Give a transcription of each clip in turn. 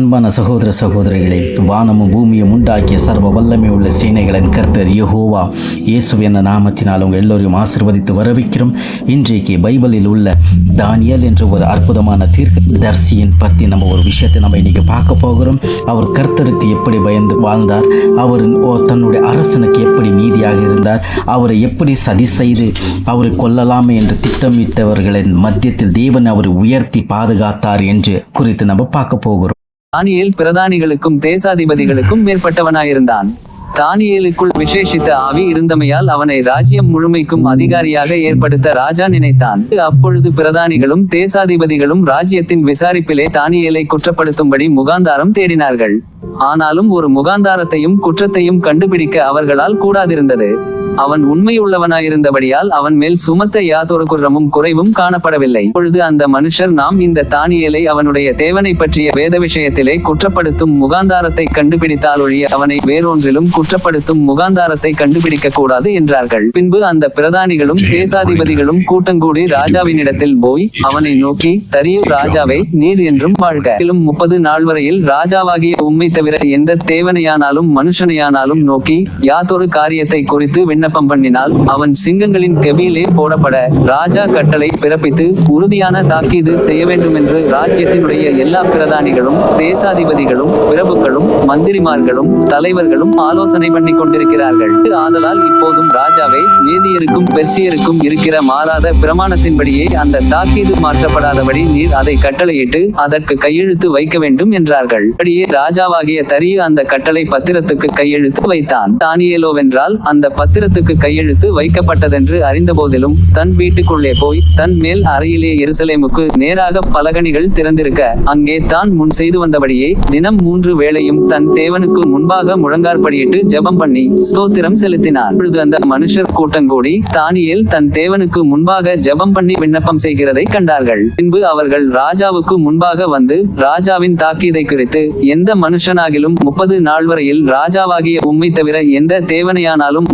அன்பான சகோதர சகோதரிகளே வானமும் பூமியும் உண்டாக்கிய சர்வ வல்லமை உள்ள சேனைகளின் கர்த்தர் யெகோவா. இயேசு என்ற நாமத்தினால் உங்கள் எல்லோரையும் ஆசிர்வதித்து வரவிக்கிறோம் இன்றைக்கு பைபிளில் உள்ள தானியல் என்ற ஒரு அற்புதமான தீர்க்க தரிசியின் பற்றி நம்ம ஒரு விஷயத்தை நம்ம இன்றைக்கி பார்க்க போகிறோம். அவர் கர்த்தருக்கு எப்படி பயந்து வாழ்ந்தார் அவர் ஓ- தன்னுடைய அரசனுக்கு எப்படி நீதியாக இருந்தார் அவரை எப்படி சதி செய்து அவரை கொல்லலாமே என்று திட்டமிட்டவர்களின் மத்தியத்தில் தேவன் அவரை உயர்த்தி பாதுகாத்தார் என்று குறித்து நம்ம பார்க்க போகிறோம். தானியேல் பிரதானிகளுக்கும் தேசாதிபதிகளுக்கும் மேற்பட்டவனாயிருந்தான். தானியேலுக்குள் விசேஷித்த ஆவி இருந்தமையால் அவனை ராஜ்யம் முழுமைக்கும் அதிகாரியாக ஏற்படுத்த ராஜா நினைத்தான். அப்பொழுது பிரதானிகளும் தேசாதிபதிகளும் ராஜ்யத்தின் விசாரிப்பிலே தானியேலை குற்றப்படுத்தும்படி முகாந்தாரம் தேடினார்கள். ஆனாலும் ஒரு முகாந்தாரத்தையும் குற்றத்தையும் கண்டுபிடிக்க அவர்களால் கூடாதிருந்தது. அவன் உண்மையுள்ளவனாயிருந்தபடியால் அவன் மேல் சுமத்த யாதொரு குற்றமும் குறைவும் காணப்படவில்லை. பொழுது அந்த மனுஷர் நாம் இந்த தானியேலை அவனுடைய தேவனை பற்றிய வேத விஷயத்திலே குற்றப்படுத்தும் முகாந்தாரத்தை கண்டுபிடித்தாலொழிய அவனை வேறொன்றிலும் குற்றப்படுத்தும் முகாந்தாரத்தை கண்டுபிடிக்க கூடாது என்றார்கள். பின்பு அந்த பிரதானிகளும் தேசாதிபதிகளும் கூட்டங்கூடி ராஜாவினிடத்தில் போய் அவனை நோக்கி தரியு ராஜாவே நீர் என்றும் வாழ்க. முப்பது நாள் வரையில் ராஜாவாகிய உம்மை தவிர எந்த தேவனையானாலும் மனுஷனையானாலும் நோக்கி யாதொரு காரியத்தை குறித்து விண்ணப்பம் பண்ணினால் அவன் சிங்கங்களின் கெபியிலே போடப்பட ராஜா கட்டளை பிறப்பித்து உறுதியான தாக்கீது செய்ய வேண்டும் என்று ராஜ்யத்தினுடைய எல்லா பிரதானிகளும் தேசாதிபதிகளும் பிரபுக்களும் மந்திரிமார்களும் தலைவர்களும் ஆலோசனை பண்ணி கொண்டிருக்கிறார்கள். ஆதலால் இப்போதும் ராஜாவை மேதியருக்கும் பெர்சியருக்கும் இருக்கிற மாறாத பிரமாணத்தின்படியே அந்த தாக்கீது மாற்றப்படாதபடி நீர் அதை கட்டளையிட்டு அதற்கு கையெழுத்து வைக்க வேண்டும் என்றார்கள். அப்படியே ராஜாவாகிய தரிய அந்த கட்டளை பத்திரத்துக்கு கையெழுத்து வைத்தான். தானியலோவென்றால் அந்த பத்திரத்துக்கு கையெழுத்து வைக்கப்பட்டதென்று அறிந்தபோதிலும் தன் வீட்டுக்குள்ளே போய் தன் மேல் அறையிலே எருசலேமுக்கு நேராக பலகணிகள் திறந்திருக்க அங்கே தான் முன் செய்து வந்தபடியே தினம் மூன்று வேளையும் தன் தேவனுக்கு முன்பாக முழங்கார்படியிட்டு ஜெபம் பண்ணி ஸ்தோத்திரம் செலுத்தினார். அப்பொழுது அந்த மனுஷர் கூட்டங்கூடி தானியல் தன் தேவனுக்கு முன்பாக ஜெபம் பண்ணி விண்ணப்பம் செய்கிறதை கண்டார்கள். பின்பு அவர்கள் ராஜாவுக்கு முன்பாக வந்து ராஜாவின் தாக்கீதை குறித்து எந்த மனுஷனாகிலும் முப்பது நாள் வரையில் ராஜாவாகிய உண்மை தவிர எந்த தேவனையானாலும்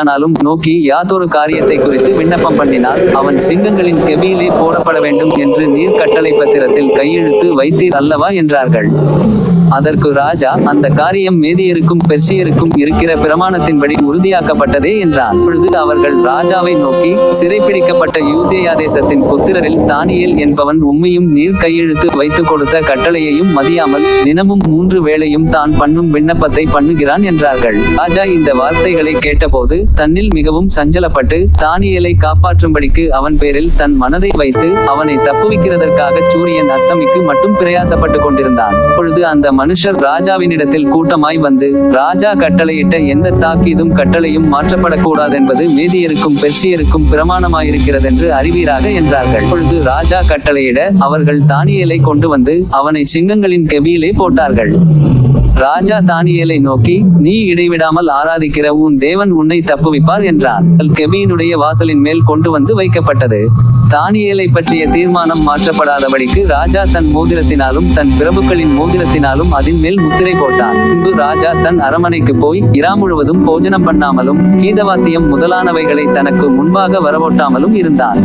மனுஷனையானாலும் நோக்கி யாதொரு காரியத்தை குறித்து விண்ணப்பம் பண்ணினால் அவன் சிங்கங்களின் கெபியிலே போடப்பட வேண்டும் என்று நீர் கட்டளை பத்திரத்தில் கையெழுத்து வைத்தீர் அல்லவா என்றார்கள். அதற்கு ராஜா அந்த காரியம் மேதியருக்கும் பெர்சியருக்கும் இருக்கிற பிரமாணத்தின்படி உறுதியாக்கப்பட்டதே என்றான். பொழுது அவர்கள் ராஜாவை நோக்கி சிறைப்பிடிக்கப்பட்ட யூதேயா தேசத்தின் புத்திரரில் தானியல் என்பவன் உண்மையும் நீர் கையெழுத்து வைத்துக் கொடுத்த கட்டளையையும் மதியாமல் தினமும் மூன்று வேளையும் தான் பண்ணும் விண்ணப்பத்தை பண்ணுகிறான் என்றார்கள். ராஜா இந்த வார்த்தைகளை கேட்டபோது தன்னில் மிகவும் சஞ்சலப்பட்டு தானியலை காப்பாற்றும்படிக்கு அவன் பேரில் தன் மனதை வைத்து அவனை தப்புவிக்கிறதற்காக சூரியன் அஸ்தமிக்கு மட்டும் பிரயாசப்பட்டு கொண்டிருந்தான். பொழுது அந்த மனுஷர் ராஜாவினிடத்தில் கூட்டமாய் வந்து ராஜா கட்டளையிட்ட எந்த தாக்கீதும் கட்டளையும் மாற்றப்படக்கூடாதென்பது மேதியருக்கும் பெர்சியருக்கும் பிரமாணமாயிருக்கிறதென்று அறிவீராக என்றார்கள். பொழுது ராஜா கட்டளையிட அவர்கள் தானியலை கொண்டு வந்து அவனை சிங்கங்களின் கெபியிலே போட்டார்கள். ராஜா தானியலை நோக்கி நீ இடைவிடாமல் ஆராதிக்கிற உன் தேவன் உன்னை தப்புவிப்பார் என்றான். கெபியினுடைய வாசலின் மேல் கொண்டு வந்து வைக்கப்பட்டது. தானியலை பற்றிய தீர்மானம் மாற்றப்படாதபடிக்கு ராஜா தன் மோதிரத்தினாலும் தன் பிரபுக்களின் மோதிரத்தினாலும் அதன் மேல் முத்திரை போட்டான். பின்பு ராஜா தன் அரமனைக்கு போய் இரா முழுவதும் போஜனம் பண்ணாமலும் கீதவாத்தியம் முதலானவைகளை தனக்கு முன்பாக வரவோட்டாமலும் இருந்தான்.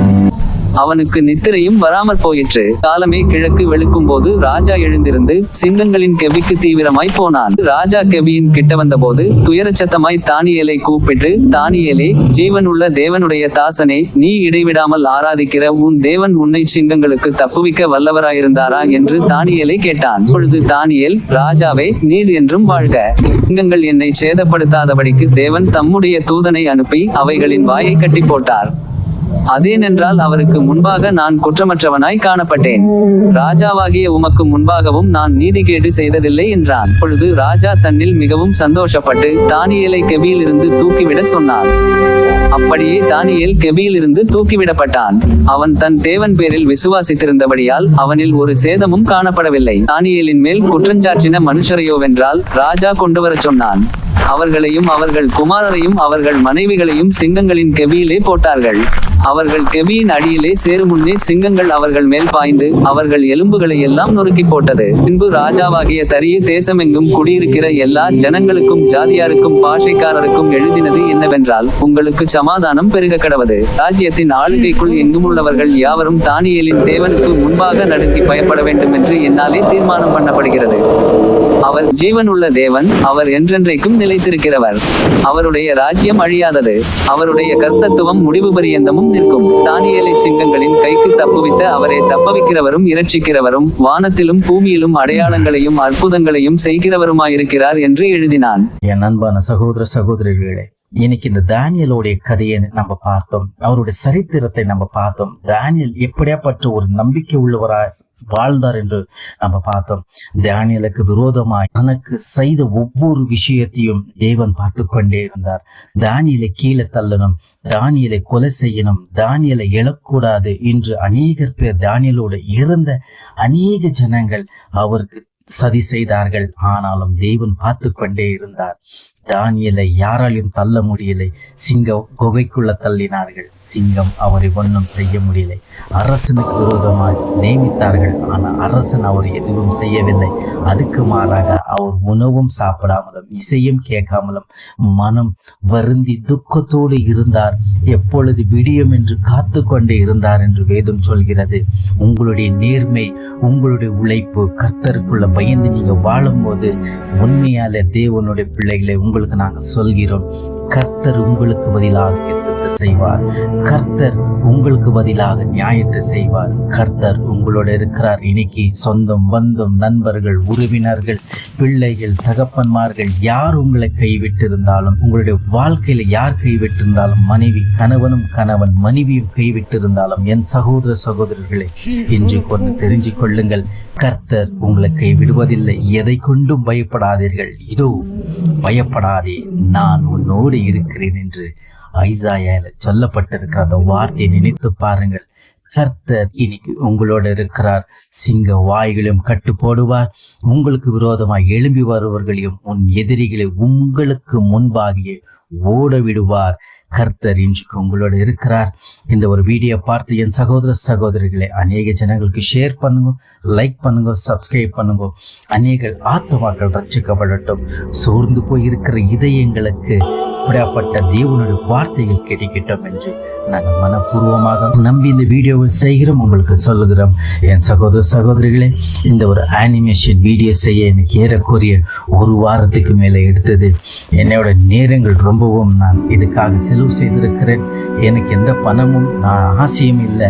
அவனுக்கு நித்திரையும் வராமற் போயிற்று. காலமே கிழக்கு வெளுக்கும் போது ராஜா எழுந்திருந்து சிங்கங்களின் கெபிக்கு தீவிரமாய் போனான். ராஜா கெபியின் கிட்ட வந்தபோது துயரச்சத்தமாய் தானியலை கூப்பிட்டு தானியலே ஜீவனுள்ள தேவனுடைய தாசனே நீ இடைவிடாமல் ஆராதிக்கிற உன் தேவன் உன்னை சிங்கங்களுக்கு தப்புவிக்க வல்லவராயிருந்தாரா? என்று தானியலை கேட்டான். பொழுது தானியல் ராஜாவே நீர் என்றும் வாழ்க. சிங்கங்கள் என்னை சேதப்படுத்தாதபடிக்கு தேவன் தம்முடைய தூதனை அனுப்பி அவைகளின் வாயை கட்டி போட்டார். அதேனென்றால் அவருக்கு முன்பாக நான் குற்றமற்றவனாய் காணப்பட்டேன். ராஜாவாகிய உமக்கு முன்பாகவும் நான் நீதிகேடு செய்ததில்லை என்றான். பொழுது ராஜா தன்னில் மிகவும் சந்தோஷப்பட்டு தானியலை கெபியிலிருந்து தூக்கிவிட சொன்னான். அப்படியே தானியேல் கெபியிலிருந்து தூக்கிவிடப்பட்டான். அவன் தன் தேவன் பேரில் விசுவாசித்திருந்தபடியால் அவனில் ஒரு சேதமும் காணப்படவில்லை. தானியலின் மேல் குற்றஞ்சாற்றின மனுஷரையோவென்றால் ராஜா கொண்டு வரச் சொன்னான். அவர்களையும் அவர்கள் குமாரரையும் அவர்கள் மனைவிகளையும் சிங்கங்களின் கெபியிலே போட்டார்கள். அவர்கள் கெபியின் அடியிலே சேரும் முன்னே சிங்கங்கள் அவர்கள் மேல் பாய்ந்து அவர்கள் எலும்புகளை எல்லாம் நொறுக்கி போட்டது. பின்பு ராஜாவாகிய தரிய தேசமெங்கும் குடியிருக்கிற எல்லா ஜனங்களுக்கும் ஜாதியாருக்கும் பாஷைக்காரருக்கும் எழுதினது என்னவென்றால் உங்களுக்கு சமாதானம் பெருக கடவது. ராஜ்யத்தின் ஆளுகைக்குள் எங்கும் உள்ளவர்கள் யாவரும் தானியலின் தேவனுக்கு முன்பாக நடுங்கி பயப்பட வேண்டும் என்று என்னாலே தீர்மானம் பண்ணப்படுகிறது. அவர் ஜீவனுள்ள தேவன் அவர் என்றென்றைக்கும் நிலைத்திருக்கிறவர். அவருடைய ராஜ்யம் அழியாதது அவருடைய கர்த்தத்துவம் முடிவு பரியந்தமும் நிற்கும். தானியலை சிங்கங்களின் கைக்கு தப்புவித்த அவரை தப்பவிக்கிறவரும் இரட்சிக்கிறவரும் வானத்திலும் பூமியிலும் அடையாளங்களையும் அற்புதங்களையும் செய்கிறவருமாயிருக்கிறார் என்று எழுதினான். என் அன்பான சகோதர சகோதரிகளே இன்னைக்கு இந்த தானியலோடைய கதையை நம்ம பார்த்தோம். அவருடைய சரித்திரத்தை நம்ம பார்த்தோம். தானியல் எப்படியாப்பட்ட ஒரு நம்பிக்கை உள்ளவராய் வாழ்ந்தார் என்று நம்ம பார்த்தோம். தானியலுக்கு விரோதமாய் தனக்கு செய்த ஒவ்வொரு விஷயத்தையும் தேவன் பார்த்து கொண்டே இருந்தார். தானியலை கீழே தள்ளணும் தானியலை கொலை செய்யணும் தானியலை எழக்கூடாது என்று அநேகர் பேர் தானியலோடு இருந்த அநேக ஜனங்கள் அவருக்கு சதி செய்தார்கள். ஆனாலும் தேவன் பார்த்து கொண்டே இருந்தார். தானியலை யாராலையும் தள்ள முடியலை. சிங்கம் குகைக்குள்ள தள்ளினார்கள். சிங்கம் அவரை ஒன்றும் செய்ய முடியலை. அரசனுக்கு விரோதமாய் நியமித்தார்கள். ஆனால் அரசன் அவர் எதுவும் செய்யவில்லை. அதுக்கு மாறாக அவர் உணவும் சாப்பிடாமலும் இசையும் கேட்காமலும் மனம் வருந்தி துக்கத்தோடு இருந்தார். எப்பொழுது விடியும் என்று காத்து கொண்டே இருந்தார் என்று வேதம் சொல்கிறது. உங்களுடைய நேர்மை உங்களுடைய உழைப்பு கர்த்தருக்குள்ள பயந்து நீங்க வாழும்போது உண்மையால தேவனுடைய பிள்ளைகளை உங்களுக்கு நாங்கள் சொல்கிறோம். கர்த்தர் உங்களுக்கு பதிலாக யுத்தத்தை செய்வார்? கர்த்தர் உங்களுக்கு பதிலாக நியாயத்தை செய்வார். கர்த்தர் உங்களோட இருக்கிறார். இன்னைக்கு சொந்தம் பந்தம் நண்பர்கள் உறவினர்கள் பிள்ளைகள் தகப்பன்மார்கள் யார் உங்களை கைவிட்டிருந்தாலும் உங்களுடைய வாழ்க்கையில் யார் கைவிட்டிருந்தாலும் மனைவி கணவனும் கணவன் மனைவியும் கைவிட்டிருந்தாலும் என் சகோதர சகோதரர்களை இன்று கொண்டு தெரிஞ்சு கொள்ளுங்கள் கர்த்தர் உங்களை கைவிடுவதில்லை. எதை கொண்டும் பயப்படாதீர்கள். இதோ பயப்படாதே. நான் உன்னோடு இருக்கிறேன் என்று ஐசாயால சொல்லப்பட்டிருக்கிற அந்த வார்த்தையை நினைத்து பாருங்கள். கர்த்தர் இன்னைக்கு உங்களோட இருக்கிறார். சிங்க வாய்களையும் கட்டு போடுவார் உங்களுக்கு விரோதமாக எழும்பி வருவர்களையும் உன் எதிரிகளை உங்களுக்கு முன்பாகியே ஓட விடுவார் கர்த்தர் இன்றைக்கு உங்களோட இருக்கிறார். இந்த ஒரு வீடியோ பார்த்து என் சகோதர சகோதரிகளை அநேக ஜனங்களுக்கு ஷேர் பண்ணுங்க லைக் பண்ணுங்க சப்ஸ்கிரைப் பண்ணுங்க. அநேக ஆத்மாக்கள் ரச்சிக்கப்படட்டும் சோர்ந்து போய் இருக்கிற இதயங்களுக்கு இப்படியாப்பட்ட தேவனுடைய வார்த்தைகள் கிடைக்கட்டும் என்று நாங்கள் மனப்பூர்வமாக நம்பி இந்த வீடியோவை செய்கிறோம். உங்களுக்கு சொல்லுகிறோம் என் சகோதர சகோதரிகளே இந்த ஒரு அனிமேஷன் வீடியோ செய்ய எனக்கு ஏறக்குறைய ஒரு வாரத்துக்கு மேலே எடுத்தது. என்னோட நேரங்கள் ரொம்பவும் நான் இதுக்காக செலவு செய்திருக்கிறேன். எனக்கு எந்த பணமும் நான் ஆசையும் இல்லை.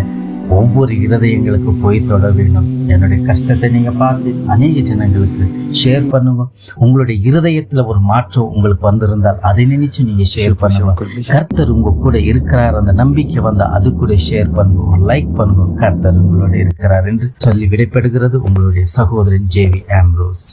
ஒவ்வொரு இருதயங்களுக்கு போய் தொட வேண்டும். என்னுடைய கஷ்டத்தை நீங்க பார்த்து அநேக ஜனங்களுக்கு ஷேர் பண்ணுங்க. உங்களுடைய இருதயத்துல ஒரு மாற்றம் உங்களுக்கு வந்திருந்தால் அதை நினைச்சு நீங்க ஷேர் பண்ணுங்க. கர்த்தர் உங்க கூட இருக்கிறார் அந்த நம்பிக்கை வந்தா அது கூட ஷேர் பண்ணுங்க. லைக் பண்ணுங்க. கர்த்தர் உங்களோட இருக்கிறார் என்று சொல்லி விடைபெறுகிறது உங்களுடைய சகோதரன் ஜேவி ஆம்ரோஸ்